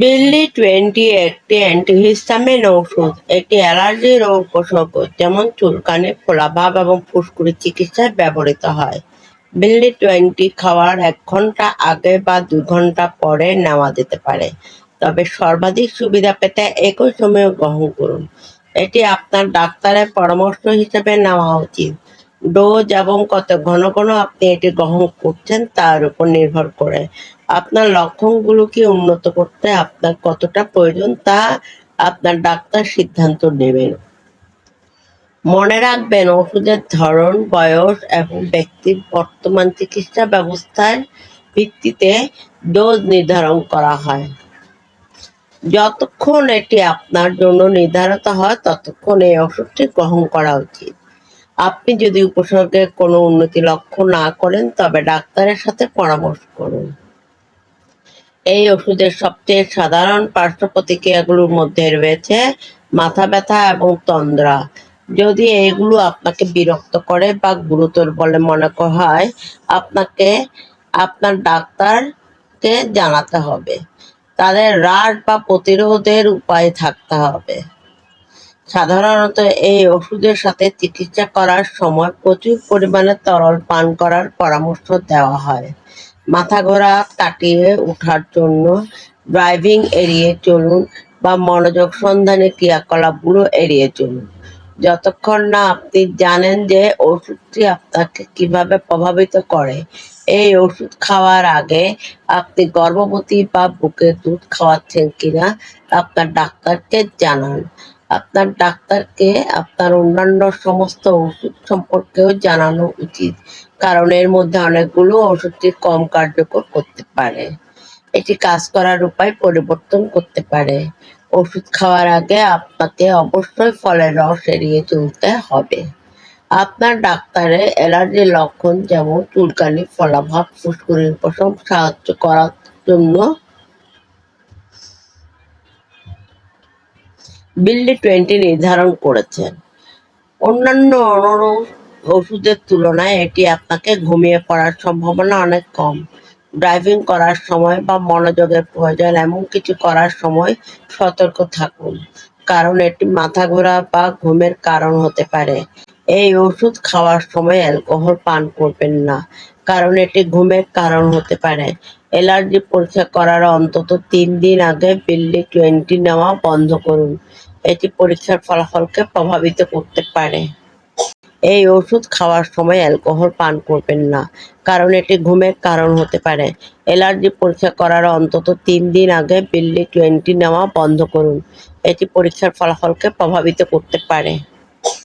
বিল্লি twenty একটি antihistamine ঔষধ। এটি অ্যালার্জি ও উপসর্গ যেমন চুলকানি ফোলাভাব এবং ফুসকুড়ি চিকিৎসায় ব্যবহৃত হয়। বিল্লি টোয়েন্টি খাওয়ার এক ঘণ্টা আগে বা দু ঘণ্টা পরে নেওয়া যেতে পারে। তবে সর্বাধিক সুবিধা পেতে একই সময়ে গ্রহণ করুন। এটি আপনার ডাক্তারের পরামর্শ হিসেবে নেওয়া উচিত। ডোজ এবং কত ঘন ঘন আপনি এটি গ্রহণ করছেন তার উপর নির্ভর করে। আপনার লক্ষণগুলোকে উন্নত করতে আপনার কতটা প্রয়োজন তা আপনার ডাক্তার সিদ্ধান্ত নেবেন। মনে রাখবেন, ওষুধের ধরন, বয়স এবং ব্যক্তির বর্তমান চিকিৎসা ব্যবস্থার ভিত্তিতে ডোজ নির্ধারণ করা হয়। যতক্ষণ এটি আপনার জন্য নির্ধারিত হয়, ততক্ষণ এই ওষুধটি গ্রহণ করা উচিত। আপনি যদি উপসর্গের কোনো উন্নতি লক্ষ্য না করেন, তবে ডাক্তারের সাথে পরামর্শ করুন। এই ওষুধের সবচেয়ে সাধারণ পার্শ্ব প্রতিক্রিয়াগুলোর মধ্যে রয়েছে মাথা ব্যথা এবং তন্দ্রা। যদি এগুলো আপনাকে বিরক্ত করে বা গুরুতর বলে মনে করা হয়, আপনাকে আপনার ডাক্তারকে জানাতে হবে। তাদের হ্রাস বা প্রতিরোধের উপায় থাকতে হবে। সাধারণত এই ওষুধের সাথে চিকিৎসা করার সময় প্রচুর পরিমাণে তরল পান করার পরামর্শ দেওয়া হয়। মাথা ঘোরা কাটিয়ে ওঠার জন্য ড্রাইভিং এড়িয়ে চলুন বা মনোযোগ সন্ধানী ক্রিয়াকলাপগুলো এড়িয়ে চলুন। যতক্ষণ না আপনি জানেন যে ওষুধটি আপনাকে কীভাবে প্রভাবিত করে, এই ওষুধ খাওয়ার আগে আপনি গর্ভবতী বা বুকের দুধ খাওয়াচ্ছেন কিনা আপনার ডাক্তারকে জানান। আপনার ডাক্তারকে, আপনার অন্যান্য সমস্ত ওষুধ সম্পর্কেও জানানো উচিত। কারণ এর মধ্যে অনেকগুলো ওষুধটি কম কার্যকর করতে পারে। এটি কাজ করার উপায় পরিবর্তন করতে পারে। ওষুধ খাওয়ার আগে আপনাকে অবশ্যই ফলের রস এড়িয়ে চলতে হবে। আপনার ডাক্তারের অ্যালার্জির লক্ষণ যেমন চুলকানি, ফলাভাব, ফুসকুড়ির উপশম সাহায্য করার জন্য বিল্ডি টোয়েন্টি নির্ধারণ করেছেন। অন্যান্য ওষুধের তুলনায় এটি আপনাকে ঘুমিয়ে পড়ার সম্ভাবনা অনেক কম। ড্রাইভিং করার সময় বা মনোযোগের প্রয়োজন এমন কিছু করার সময় সতর্ক থাকুন, কারণ এটি মাথা ঘোরা বা ঘুমের কারণ হতে পারে। এই ওষুধ খাওয়ার সময় অ্যালকোহল পান করবেন না, কারণ এটি ঘুমের কারণ হতে পারে। অ্যালার্জি পরীক্ষা করার অন্তত তিন দিন আগে বিল্লি টোয়েন্টি নেওয়া বন্ধ করুন। এটি পরীক্ষার ফলাফলকে প্রভাবিত করতে পারে। এই ওষুধ খাওয়ার সময় অ্যালকোহল পান করবেন না, কারণ এটি ঘুমের কারণ হতে পারে। অ্যালার্জি পরীক্ষা করার অন্তত তিন দিন আগে বিল্লি টোয়েন্টি নেওয়া বন্ধ করুন। এটি পরীক্ষার ফলাফলকে প্রভাবিত করতে পারে।